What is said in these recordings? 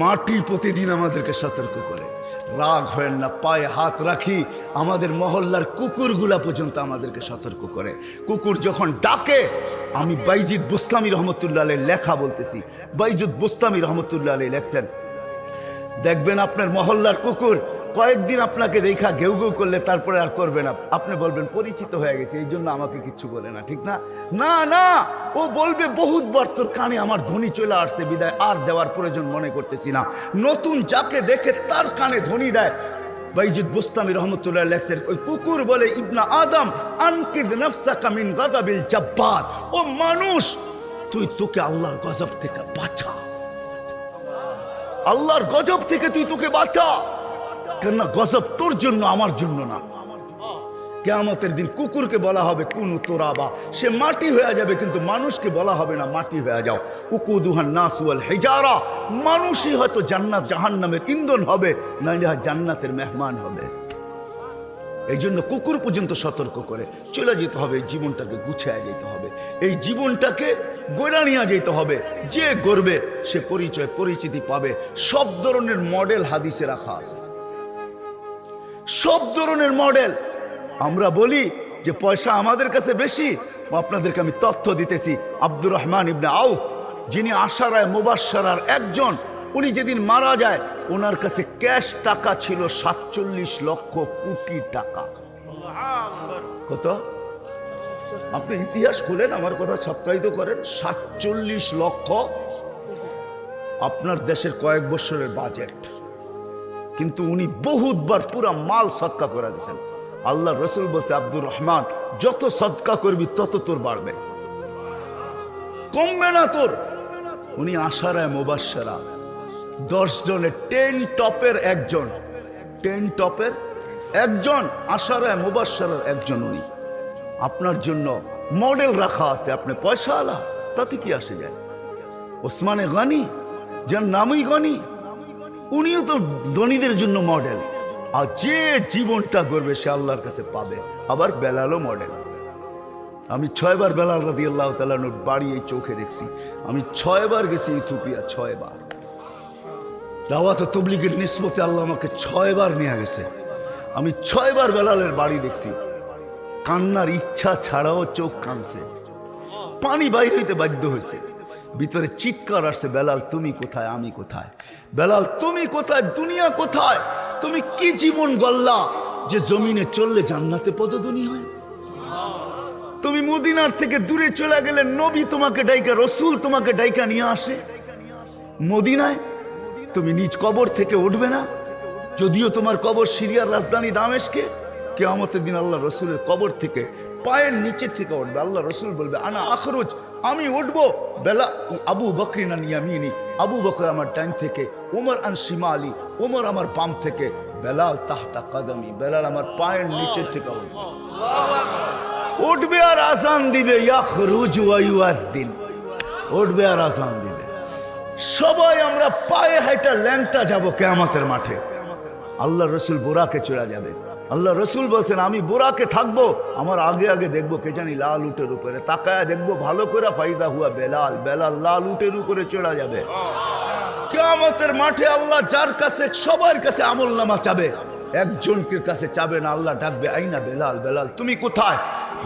মাটি প্রতিদিন আমাদেরকে সতর্ক করে। রাগ হয় না, পায়ে হাত রাখি, আমাদের মহল্লার কুকুরগুলা পর্যন্ত আমাদেরকে সতর্ক করে। কুকুর যখন ডাকে, আমি বাইজিদ বুস্তামি রহমতুল্লাহ লেখা বলতেছি। বাইজুদ বুস্তামি রহমতুল্লাহ লেখছেন, দেখবেন আপনার মহল্লার কুকুর কয়েকদিন আপনাকে দেখা ঘেউ ঘেউ করলে তারপরে আর করবে না। আপনি বলবেন পরিচিত হয়ে গেছে এই জন্য আমাকে কিচ্ছু বলে না। ঠিক না? না না! ও বলবে বহুতবার তোর কানে আমার ধ্বনি চলে আসছে বিদায় আর দেওয়ার প্রয়োজন মনে করতেছি না। নতুন যাকে দেখে তার কানে ধ্বনি দেয় বাইজুদ বুস্তামি রহমতুল্লাহ লেখছেন ওই কুকুর বলে ইবনা আদম আনকিদ নফসাকা মিন গাদাবিল জাব্বার। ও মানুষ তুই তোকে আল্লাহর গজব থেকে বাঁচা। আল্লাহর গজব থেকে তুই তোকে বাঁচা। কেননা গজব তোর জন্য, আমার জন্য না। কেয়ামতের দিন কুকুরকে বলা হবে, কোন তোরাবা সে মাটি হয়ে যাবে, কিন্তু মানুষকে বলা হবে না, মাটি হয়ে যাও। উকুদুহান নাসুয়াল হেজারা। মানুষই হয়তো জান্নাত, জাহান্নামের ইন্ধন হবে, নাইলে জান্নাতের মেহমান হবে। এই জন্য কুকুর পর্যন্ত সতর্ক করে, চলে যেতে হবে জীবনটাকে গুছিয়ে যেতে হবে। এই জীবনটাকে গোড়া নিয়ে যেতে হবে, যে গড়বে, সে পরিচয়, পরিচিতি পাবে। সব ধরনের মডেল হাদিসে রাখা আছে। সব ধরনের মডেল। আমরা বলি যে পয়সা আমাদের কাছে বেশি আপনাদেরকে আমি তথ্য দিতেছি। আব্দুর রহমান ইবনে আউফ, যিনি আশারায় মুবাসার একজন, উনি যেদিন মারা যায়, ওনার কাছে ক্যাশ টাকা ছিল সাতচল্লিশ লক্ষ কোটি টাকা। কত? আপনি ইতিহাস খুলেন, আমার কথা সপ্তাহিত করেন। সাতচল্লিশ লক্ষ। আপনার দেশের কয়েক বছরের বাজেট। কিন্তু উনি বহুতবার পুরা মাল সৎকা করে দিয়েছেন। আল্লাহ রসুল বলছে, আব্দুর রহমান, যত সৎকা করবি, তত তোর বাড়বে। কমবে না তোর। উনি আশারায় মুবাসারা দশ জনের টেন টপের একজন। টেন টপের একজন, আশারায় মুবাসারার একজন উনি। আপনার জন্য মডেল রাখা আছে, আপনি পয়সা আলা তাতে কি আসে যায়? ওসমানে গানি, যার নামই গানি। উনিও তো ধনীদের জন্য মডেল আর যে জীবনটা করবে সে আল্লাহর কাছে পাবে। আবার বেলালও মডেল আমি ছয়বার বেলাল রাদি আল্লাহ তালানোর বাড়ি এই চোখে দেখছি। আমি ছয়বার গেছি ইথোপিয়া ছয়বার। দাওয়াত তবলিগের নিষ্পত্তি আল্লাহ আমাকে ছয়বার নিয়ে গেছে। আমি ছয়বার বেলালের বাড়ি দেখছি। কান্নার ইচ্ছা ছাড়াও চোখ কানছে পানি বাইর হইতে বাধ্য হয়েছে। ভিতরে চিৎকার আসছে, বেলাল, তুমি কোথায়? আমি কোথায়? বেলাল, তুমি কোথায়? দুনিয়া কোথায়? তুমি কি জীবন গল্লা যে জমিনে চললে জান্নাতে পদধ্বনি হয়। তুমি মদিনার থেকে দূরে চলে গেলে নবী তোমাকে ডাইকা, রসুল তোমাকে ডাইকা নিয়ে আসে। মদিনায় তুমি নিজ কবর থেকে উঠবে না। যদিও তোমার কবর সিরিয়ার রাজধানী দামেশকে, কেয়ামতের দিন আল্লাহ রসুলের কবর থেকে, পায়ের নিচের থেকে উঠবে। আল্লাহ রসুল বলবে, আনা আখরোজ আমি উঠবো। বেলা, আবু বকরি না নিয়ামিনি আবু বকর আমার ডাইন থেকে ওমর আন সীমা আলী ওমর আমার বাম থেকে, বেলাল তাহতা কাদামি, বেলাল আমার পায়ের নিচের থেকে উঠবে। উঠবে আর আজান দিবে ওয়াইউদ্দিন উঠবে আর আজান দিবে। সবাই আমরা পায়ে হাইটা ল্যাংটা যাব কেয়ামতের মাঠে। আল্লাহ রসুল বোরাকে চলে যাবে। আল্লাহ রসুল বলছেন আমি বুড়াকে থাকব আমার আগে আগে দেখব কে জানি লাল উটের উপরে। তাকায় দেখব ভালো করে ফাইদা হুয়া বেলাল। বেলাল লাল উটের উপরে চড়া যাবে। কেমতের মাঠে আল্লাহ যার কাছে সবার কাছে আমল নামা চাবে। একজনকে কাছে চাবে না, আল্লাহ ডাকবে, আইনা বেলাল বেলাল, তুমি কোথায়?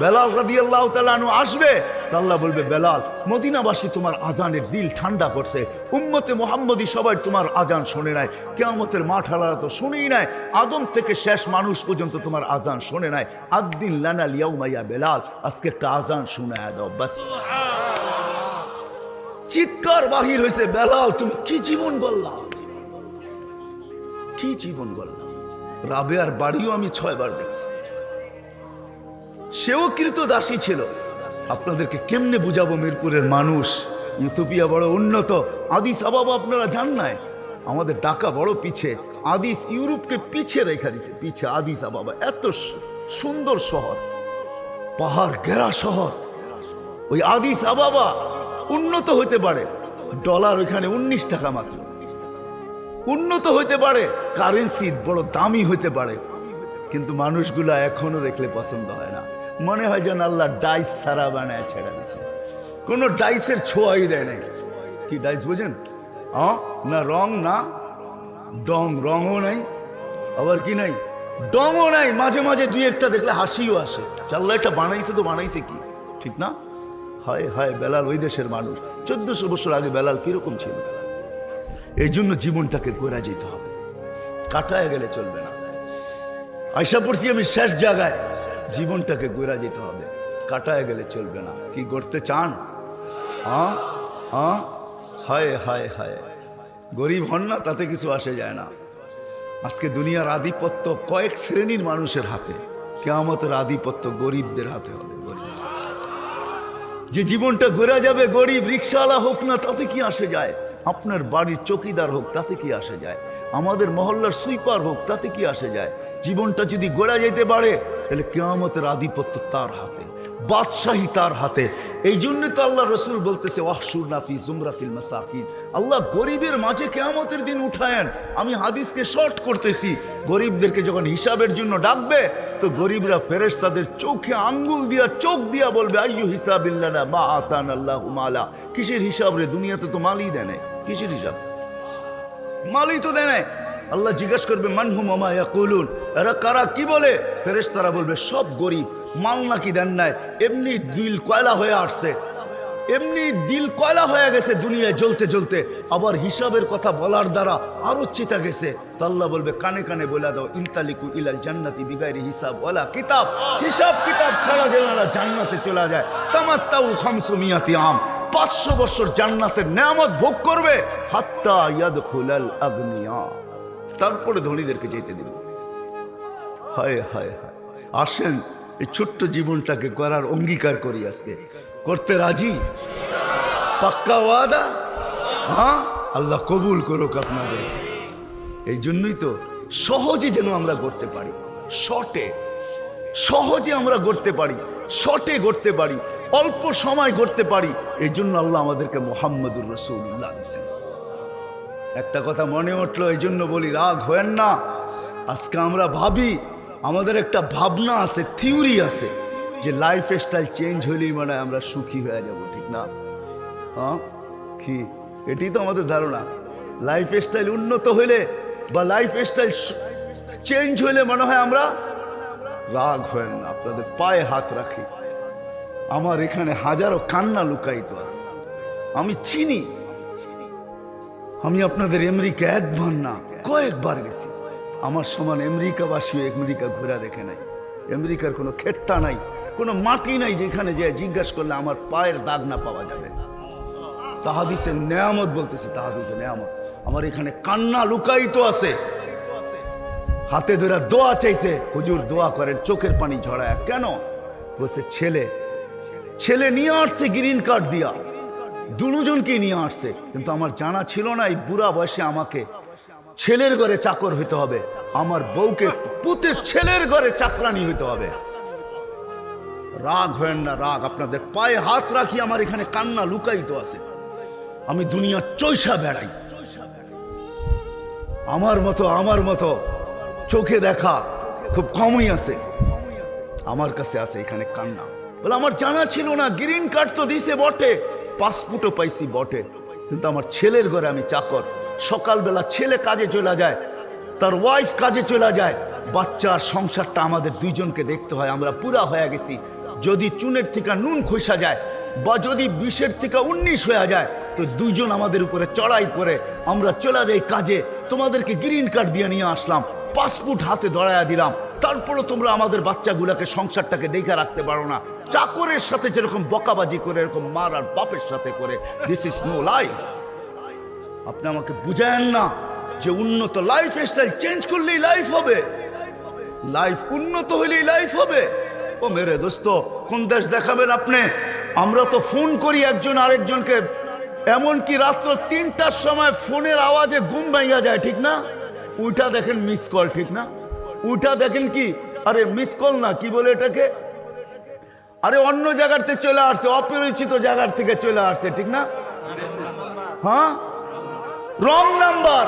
বেলাল রাদি আল্লাহ তালু আসবে? আল্লাহ বলবে, বেলাল, মদিনাবাসী তোমার আজানের দিল ঠান্ডা করছে, উম্মতে মোহাম্মদী সবাই তোমার আজান শোনে নাই, কেয়ামতের মাঠ হালারা তো শুনেই নাই, আদম থেকে শেষ মানুষ পর্যন্ত তোমার আজান শোনে নাই আদিন লানা লিয়াউ মাইয়া বেলাল, আজকে একটা আজান শুনায় দাও, বাস। চিৎকার বাহির হয়েছে, বেলাল, তুমি কি জীবন বললা? কি জীবন বললা? রাবেয়ার বাড়িও আমি ছয়বার দেখছি। সেও কৃত দাসী ছিল। আপনাদেরকে কেমনে বুঝাবো মিরপুরের মানুষ? ইউথোপিয়া বড় উন্নত। আদিস আবাবা আপনারা জান নাই? আমাদের ঢাকা বড় পিছে। আদিস ইউরোপকে পিছে রেখা দিছে। পিছে আদিস আবাবা। এত সুন্দর শহর। পাহাড় ঘেরা শহর। ওই আদিস আবাবা উন্নত হতে পারে। ডলার ওইখানে উনিশ টাকা মাত্র। উন্নত হতে পারে। কারেন্সি বড় দামি হতে পারে। কিন্তু মানুষগুলা এখনও দেখলে পছন্দ হয় না। মনে হয় যেন আল্লাহ ডাইস সারা বানায় ছেড়ে দিছে। কোনো ডাইসের ছোঁয়াই দেয় নাই। কি ডাইস বোঝেন? না রং না ডং, রঙও নাই। আবার কি নাই? ডংও নাই। মাঝে মাঝে দুই একটা দেখলে হাসিও আসে। চাল্লা এটা বানাইছে তো বানাইছে কি? ঠিক না? হয় হয়, বেলাল ওই দেশের মানুষ। চোদ্দশো বছর আগে বেলাল কীরকম ছিল? এই জন্য জীবনটাকে গোড়া যেতে হবে। কাটায় গেলে চলবে না। আশা পড়ছি আমি শেষ জায়গায়। জীবনটাকে গোড়া যেতে হবে। কাটায় গেলে চলবে না। কি করতে চান? হ্যাঁ হ্যাঁ হায় হায় হায়। গরিব হন না, তাতে কিছু আসে যায় না। আজকে দুনিয়ার আধিপত্য কয়েক শ্রেণির মানুষের হাতে। কেয়ামতের আধিপত্য গরিবদের হাতে হবে। যে জীবনটা ঘুরে যাবে গরিব, রিক্সাওয়ালা হোক না, তাতে কি আসে যায়? আপনার বাড়ির চকিদার হোক, তাতে কি আসে যায়? আমাদের মহল্লার সুইপার হোক, তাতে কি আসে যায়? জীবনটা যদি গড়া যেতে পারে, তাহলে কেয়ামতের আধিপত্য তার হাতে, বাদশাহী তার হাতে। এই জন্য তো আল্লাহ রসুল বলতেছে ওয়াহসুর নাফি জুমরাতিল মাসাকিন। আল্লাহ গরিবের মাঝে কেয়ামতের দিন উঠায়েন। আমি হাদিসকে শর্ট করতেছি। গরিবদেরকে যখন হিসাবের জন্য ডাকবে, তো গরিবরা ফেরেশ তাদের চোখে আঙ্গুল দিয়া চোখ দিয়া বলবে, আইয়ু হিসাবিল্লানা মা আতান আল্লাহ মালা। কিসের হিসাব রে? দুনিয়াতে তো মালই দেয় কিসের হিসাব মালই তো দেয় নাই। আল্লাহ জিজ্ঞাসা করবে মানহু মামা ইয়াকুলুন? এরা কারা, কি বলে? ফেরেশতারা বলবে, সব গরিব, মাল নাকি দেন নাই। এমনি দিল কয়লা হয়ে আসছে। এমনি দিল কয়লা হয়ে গেছে দুনিয়ায় জ্বলতে জ্বলতে। আবার হিসাবের কথা বলার দ্বারা আরও চেতা গেছে। তো আল্লাহ বলবে, কানে কানে বলে দাও, ইনতালিকু ইলাল জান্নাতি বিগাইরি হিসাব ওয়ালা কিতাব। হিসাব কিতাব ছাড়া জেনারা জান্নাতে চলে যায়। তামাত্তাউ খামসু মিয়াতি আম। পাঁচশো বছর জান্নাতের নেয়ামত ভোগ করবে। হাত্তা তারপরে ধনীদেরকে যেতে দিবে। হায় হায় হায়। আসেন, এই ছোট্ট জীবনটাকে করার অঙ্গীকার করি আজকে। করতে রাজি? পাক্কা ওয়াদা? হ্যাঁ? আল্লাহ কবুল করুক আপনাদের। এই জন্যই তো সহজে যেন আমরা করতে পারি। শর্টে সহজে আমরা গড়তে পারি, শটে গড়তে পারি, অল্প সময় গড়তে পারি এই জন্য আল্লাহ আমাদেরকে মোহাম্মদুর রসুল্লাহ দিয়েছেন। একটা কথা মনে উঠল এই জন্য বলি, রাগ হয়েন না। আজকে আমরা ভাবি, আমাদের একটা ভাবনা আছে, থিওরি আছে, যে লাইফ স্টাইল চেঞ্জ হলেই মানে আমরা সুখী হয়ে যাব, ঠিক না? হ্যাঁ? কি? এটি তো আমাদের ধারণা। লাইফ স্টাইল উন্নত হইলে বা লাইফ স্টাইল চেঞ্জ হইলে মনে হয় আমরা রাগ হয়েন না, আপনাদের পায়ে হাত রাখি। আমার এখানে হাজারো কান্না লুকায়িত আছে। আমি চিনি। আমি আপনাদের আমেরিকা একবার না, কয়েকবার গেছি। আমার সমান আমেরিকাবাসী আমেরিকা ঘোরা দেখে নাই। আমেরিকার কোনো ক্ষেতটা নাই, কোনো মাটি নাই যেখানে যে জিজ্ঞাসা করলে আমার পায়ের দাগ না পাওয়া যাবে। তাহাদিসের নেয়ামত বলতেছি, তাহাদিসের নেয়ামত। আমার এখানে কান্না লুকায়িত আছে। হাতে ধরে দোয়া চাইছে। হুজুর দোয়া করেন, চোখের পানি ঝরায়। কেন? বলছে, ছেলে ছেলে নিয়ে আসছে গ্রিন কার্ড দিয়া। দুজনকে নিয়ে আসছে। কিন্তু আমার জানা ছিল না এই বুড়া বয়সে আমাকে ছেলের ঘরে চাকর হইতে হবে। আমার বউকে পুতের ছেলের ঘরে চাকরানি হইতে হবে। রাগ হয় না, রাগ। আপনাদের পায়ে হাত রাখি, আমার এখানে কান্না লুকায়িত আছে। আমি দুনিয়ার চৈসা বেড়াই। আমার মতো আমার মতো। চোখে দেখা খুব কমই আছে। আমার কাছে আছে এখানে কান্না। বলে, আমার জানা ছিল না, গ্রিন কার্ড তো দিছে বটে। পাসপোর্টও পাইছি বটে। কিন্তু আমার ছেলের ঘরে আমি চাকর। সকালবেলা ছেলে কাজে চলে যায়, তার ওয়াইফ কাজে চলে যায়। বাচ্চার সংসারটা আমাদের দুইজনকে দেখতে হয়, আমরা পুরা হয়ে গেছি। যদি চুনের থেকে নুন খসা যায় বা যদি বিশের থেকে উনিশ হয়ে যায়, তো দুইজন আমাদের উপরে চড়াই করে, আমরা চলে যাই কাজে। তোমাদেরকে গ্রিন কার্ড দিয়ে নিয়ে আসলাম। পাসপোর্ট হাতে ধরাইয়া দিলাম। তারপরও তোমরা আমাদের বাচ্চাগুলোকে সংসারটাকে দেখে রাখতে পারো না। চাকরের সাথে যেরকম বকাবাজি করে, এরকম মার আর বাপের সাথে করে দিস ইজ নো লাইফ আপনি আমাকে বুঝায়েন না যে উন্নত লাইফ স্টাইল চেঞ্জ করলেই লাইফ হবে। লাইফ উন্নত হলেই লাইফ হবে। ও মেরে দোস্ত, কোন দেশ দেখাবেন আপনি? আমরা তো ফোন করি একজন আরেকজনকে, এমনকি রাত্র তিনটার সময় ফোনের আওয়াজে ঘুম ভেঙে যায়, ঠিক না? উইটা দেখেন মিস কল ঠিক না? উইটা দেখেন কি? আরে মিস কল না, কি বলে এটাকে? আরে অন্য জায়গার থেকে চলে আসছে, অপরিচিত জায়গার থেকে চলে আসছে, ঠিক না? হ্যাঁ? রং নাম্বার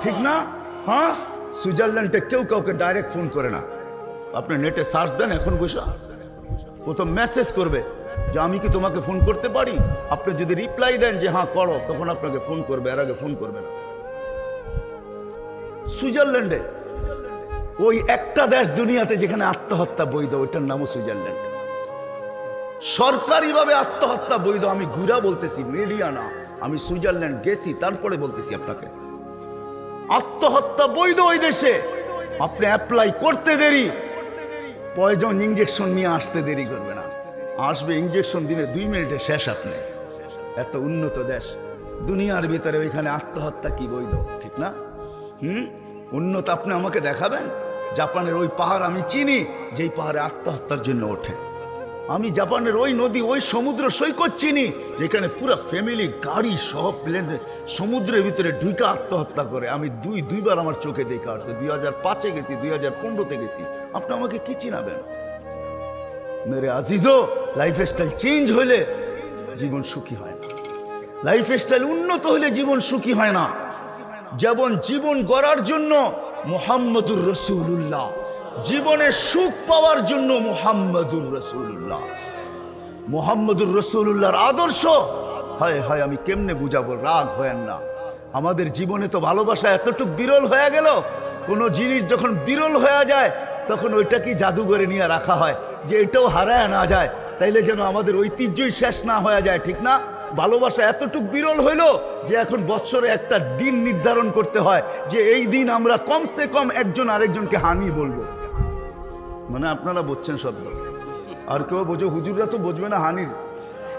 ঠিক না? হ্যাঁ? সুইজারল্যান্ডে কেউ কাউকে ডাইরেক্ট ফোন করে না। আপনি নেটে সার্চ দেন এখন বসে। প্রথম মেসেজ করবে যে, আমি কি তোমাকে ফোন করতে পারি? আপনি যদি রিপ্লাই দেন যে হ্যাঁ করো। তখন আপনাকে ফোন করবে, এর আগে ফোন করবে না। সুইজারল্যান্ডে। ওই একটা দেশ দুনিয়াতে যেখানে আত্মহত্যা বৈধ, ওইটার নামও সুইজারল্যান্ড। সরকারিভাবে আত্মহত্যা বৈধ, আমি ঘুরা বলতেছি মিডিয়া না। আমি সুইজারল্যান্ড গেছি, তারপরে বলতেছি আপনাকে। আত্মহত্যা বৈধ ওই দেশে। আপনি অ্যাপ্লাই করতে দেরি। পয়জন ইঞ্জেকশন নিয়ে আসতে দেরি করবে না। আসবে ইঞ্জেকশন দিনে দুই মিনিটে, শেষ আপনি। এত উন্নত দেশ। দুনিয়ার ভিতরে ওইখানে আত্মহত্যা কি বৈধ, ঠিক না? হুম? উন্নত আপনি আমাকে দেখাবেন? জাপানের ওই পাহাড় আমি চিনি, যেই পাহাড়ে আত্মহত্যার জন্য ওঠে। আমি জাপানের ওই নদী, ওই সমুদ্র সৈকত চিনি, যেখানে পুরো ফ্যামিলি গাড়ি সহ প্লেন, সমুদ্রের ভিতরে ঢুকে আত্মহত্যা করে। আমি দুই, দুইবার আমার চোখে দেখে আসছে। দুই হাজার পাঁচে গেছি, দুই হাজার পনেরোতে গেছি। আপনি আমাকে কি চিনাবেন? মেরে আজিজো লাইফ স্টাইল চেঞ্জ হলে জীবন সুখী হয় না। লাইফ স্টাইল উন্নত হলে জীবন সুখী হয় না। যেমন জীবন গড়ার জন্য মোহাম্মদুর রসুল্লাহ জীবনে সুখ পাওয়ার জন্য মোহাম্মদুর রসুল্লাহ মোহাম্মদুর রসুল্লাহর আদর্শ? হয় হয়, আমি কেমনে বুঝাবো? রাগ হয় না। আমাদের জীবনে তো ভালোবাসা এতটুক বিরল হয়ে গেল, কোনো জিনিস যখন বিরল হয়ে যায়, তখন ওইটা কি জাদুঘরে নিয়ে রাখা হয়? যে এটাও হারায় না যায়, তাইলে যেন আমাদের ঐতিহ্যই শেষ না হয়ে যায়, ঠিক না? ভালোবাসা এতটুক বিরল হইল যে এখন বৎসরে একটা দিন নির্ধারণ করতে হয় যে এই দিন আমরা কমসে কম একজন আরেকজনকে হানি বলব। মানে আপনারা বুঝছেন শব্দ আর কেউ বোঝো, হুজুররা তো বুঝবে না হানির।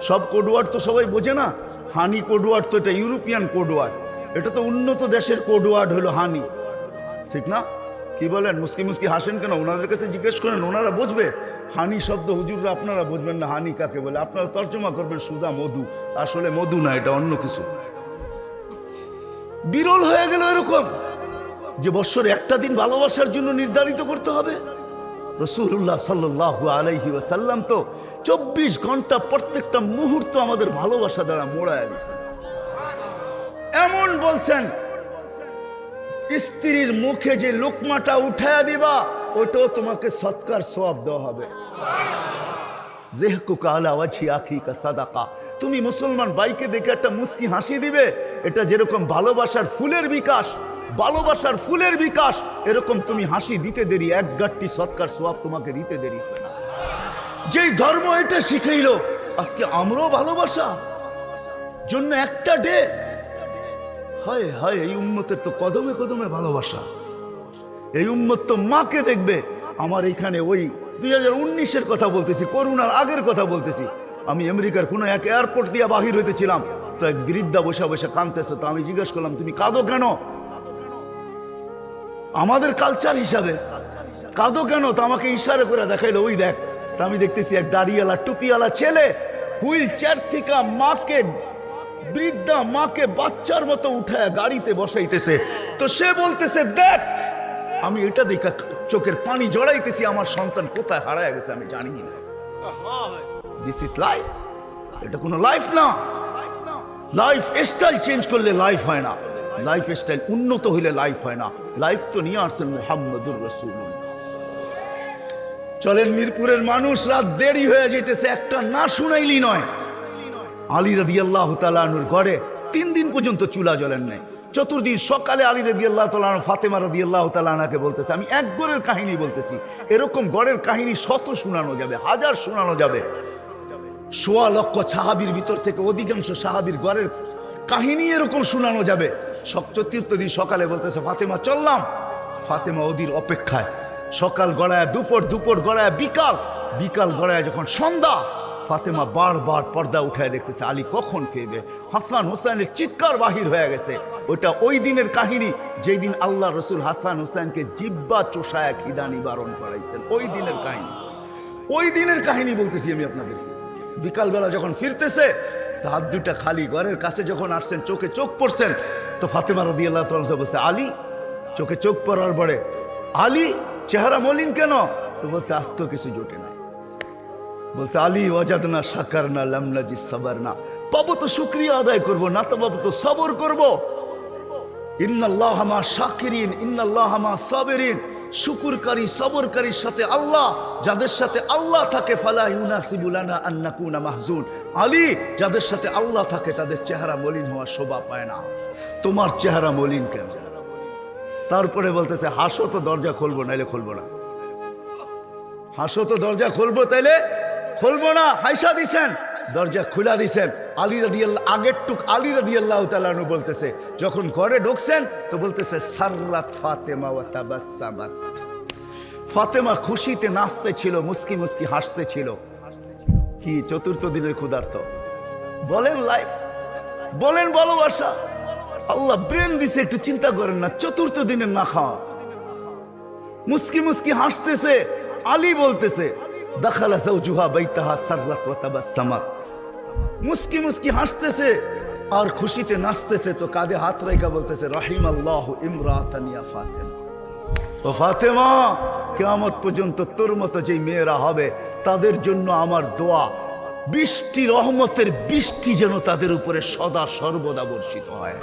সব কোডওয়ার্ড তো সবাই বোঝে না। হানি কোডওয়ার্ড তো এটা ইউরোপিয়ান কোডওয়ার্ড এটা তো উন্নত দেশের কোডওয়ার্ড হলো হানি। ঠিক না? কি বলেন, মুসকি মুসকি হাসেন কেন? ওনাদের কাছে জিজ্ঞেস করেন, ওনারা বুঝবে। হানি শব্দ হুজুররা আপনারা বুঝবেন না, হানি কাকে বলে? আপনারা তর্জমা করবেন, সুজা মধু। আসলে মধু না, এটা অন্য কিছু। বিরল হয়ে গেল এরকম যে বৎসরে একটা দিন ভালোবাসার জন্য নির্ধারিত করতে হবে। রসুল্লাহ সাল্লাহ আলাইহি ওয়াসাল্লাম তো চব্বিশ ঘণ্টা প্রত্যেকটা মুহূর্ত আমাদের ভালোবাসা দ্বারা মোড়ায় এমন বলছেন স্ত্রীর মুখে যে লোকমাটা উঠায়া দিবা, ওটাও তোমাকে সৎকার সব দেওয়া হবে। জেহকুকা আলা ওয়াজহি আখিকা সাদাকা, তুমি মুসলমান বাইকে দেখে একটা মুস্কি হাসি দিবে, এটা যেরকম ভালোবাসার ফুলের বিকাশ, ভালোবাসার ফুলের বিকাশ, এরকম তুমি হাসি দিতে দেরি, এক গাট্টি সৎকার সোয়াব তোমাকে দিতে দেরি যেই ধর্ম এটা শিখাইলো, আজকে আমরাও ভালোবাসা। জন্য একটা ডে হয় হয়, এই উম্মতের তো কদমে কদমে ভালোবাসা। এই উম্মত তো মাকে দেখবে। আমার এখানে ওই দুই হাজার উনিশের কথা বলতেছি করোনার আগের কথা বলতেছি। আমি আমেরিকার কোনো এক এয়ারপোর্ট দিয়ে বাহির হইতেছিলাম। তো এক বৃদ্ধা বসে বসে কাঁদতেছে। তো আমি জিজ্ঞেস করলাম, তুমি কাঁদো কেন? আমাদের কালচার হিসাবে কাঁদো কেন? তো আমাকে ইশারা করে দেখাইলো, ওই দেখ। আমি দেখতেছি এক দাড়িওয়ালা, টুপিওয়ালা ছেলে, হুইল চেয়ার থেকে মাকে বৃদ্ধা মাকে বাচ্চার মতো উঠায় গাড়িতে বসাইতেছে। তো সে বলতেছে, দেখ, আমি এটা দেখা চোখের পানি জড়াইতেছি, আমার সন্তান কোথায় হারায় গেছে আমি জানি না। দিস ইজ লাইফ এটা কোনো লাইফ না। লাইফ স্টাইল চেঞ্জ করলে লাইফ হয় না। লাইফ স্টাইল উন্নত হইলে লাইফ হয় না। লাইফ তো নিয়ে আসছেন মোহাম্মদুর রসুল চলেন মিরপুরের মানুষ, রাত দেরি হয়ে যেতেছে একটা না শুনাইলি নয়। আলী রাদি আল্লাহ তালানুর ঘরে তিন দিন পর্যন্ত চুলা জ্বলেন নাই। চতুর্দিন সকালে আলী রাদি আল্লাহ তালান ফাতেমা রাদি আল্লাহ তালানাকে বলতেছে, আমি এক গড়ের কাহিনী বলতেছি। এরকম গড়ের কাহিনী শত শোনানো যাবে, হাজার শোনানো যাবে। সোয়া লক্ষ সাহাবির ভিতর থেকে অধিকাংশ সাহাবির গড়ের কাহিনী এরকম শোনানো যাবে। চতুর্থ দিন সকালে বলতেছে, ফাতেমা, চললাম। ফাতেমা ওদির অপেক্ষায়, সকাল গড়ায়, দুপুর দুপুর গড়ায়, বিকাল বিকাল গড়ায় যখন সন্ধ্যা ফাতেমা বারবার পর্দা উঠায় দেখতেছে। আলী কখন ফিরবে? হাসান হোসেনের চিৎকার বাহির হয়ে গেছে। ওটা ওই দিনের কাহিনী যেই দিন আল্লাহ রসুল হাসান হোসেনকে জিব্বা চোষায় খিদা নিবারণ করাইছেন। ওই দিনের কাহিনী। ওই দিনের কাহিনী বলতেছি আমি আপনাদেরকে বিকালবেলা যখন ফিরতেছে হাত দুটা খালি ঘরের কাছে যখন আসছেন, চোখে চোখ পড়ছেন, তো ফাতেমা রদি আল্লাহ বলছে, আলী, চোখে চোখ পড়ার পরে, আলী, চেহারা মলিন কেন? তো বলছে, আজকেও কিছু জোটে নাই। বলছে, আলী ওয়াজাদ না সাকার না লামনা জি সাবার না পাবো তো শুক্রিয়া আদায় করব না তো পাবো তো সবর করব। ইন্নাল্লাহ মা শাকিরিন, ইন্নাল্লাহ মা সাবেরিন। শুকুরকারী, সবরকারীর সাথে আল্লাহ, যাদের সাথে আল্লাহ থাকে, ফালা ইউনাসিবুলানা আন্নাকুনা মাহজুন। আলী, যাদের সাথে আল্লাহ থাকে, তাদের চেহারা মলিন হওয়া শোভা পায় না। তোমার চেহারা মলিন কেন? তারপরে বলতেছে, হাসো তো দরজা খুলবো, নাইলে খুলবো না। হাসো তো দরজা খুলবো, তাইলে খুলবো না, হাইসা দিছেন, দরজা খুলা দিছেন। আলী রাদি আগের টুক আলী রাদি আল্লাহ তালু বলতেছে, যখন ঘরে ঢুকছেন, তো বলতেছে, সাররাত ফাতেমা তাবাসসামাত ফাতেমা খুশিতে নাচতে ছিল মুস্কি মুস্কি হাসতে ছিল। কি চতুর্থ দিনের ক্ষুধার্ত। বলেন লাইফ বলেন ভালোবাসা। আল্লাহ ব্রেন দিছে, একটু চিন্তা করেন না, চতুর্থ দিনের না খাওয়া। মুস্কি মুস্কি হাসতেছে, আলী বলতেছে দাখালা জাওজুহা বাইতাহা সাররাত ওয়া তাবাসসামাত মুস্কি মুস্কি হাসতেছে আর খুশিতে নাচতেছে তো কাঁধে হাত রেখা বলতেছে রহিম আল্লাহ ইমরাতানিয়া ফাতেমা। ও ফাতেমা, কেয়ামত পর্যন্ত তোর মতো যেই মেয়েরা হবে, তাদের জন্য আমার দোয়া, বৃষ্টি রহমতের বৃষ্টি যেন তাদের উপরে সদা সর্বদা বর্ষিত হয়।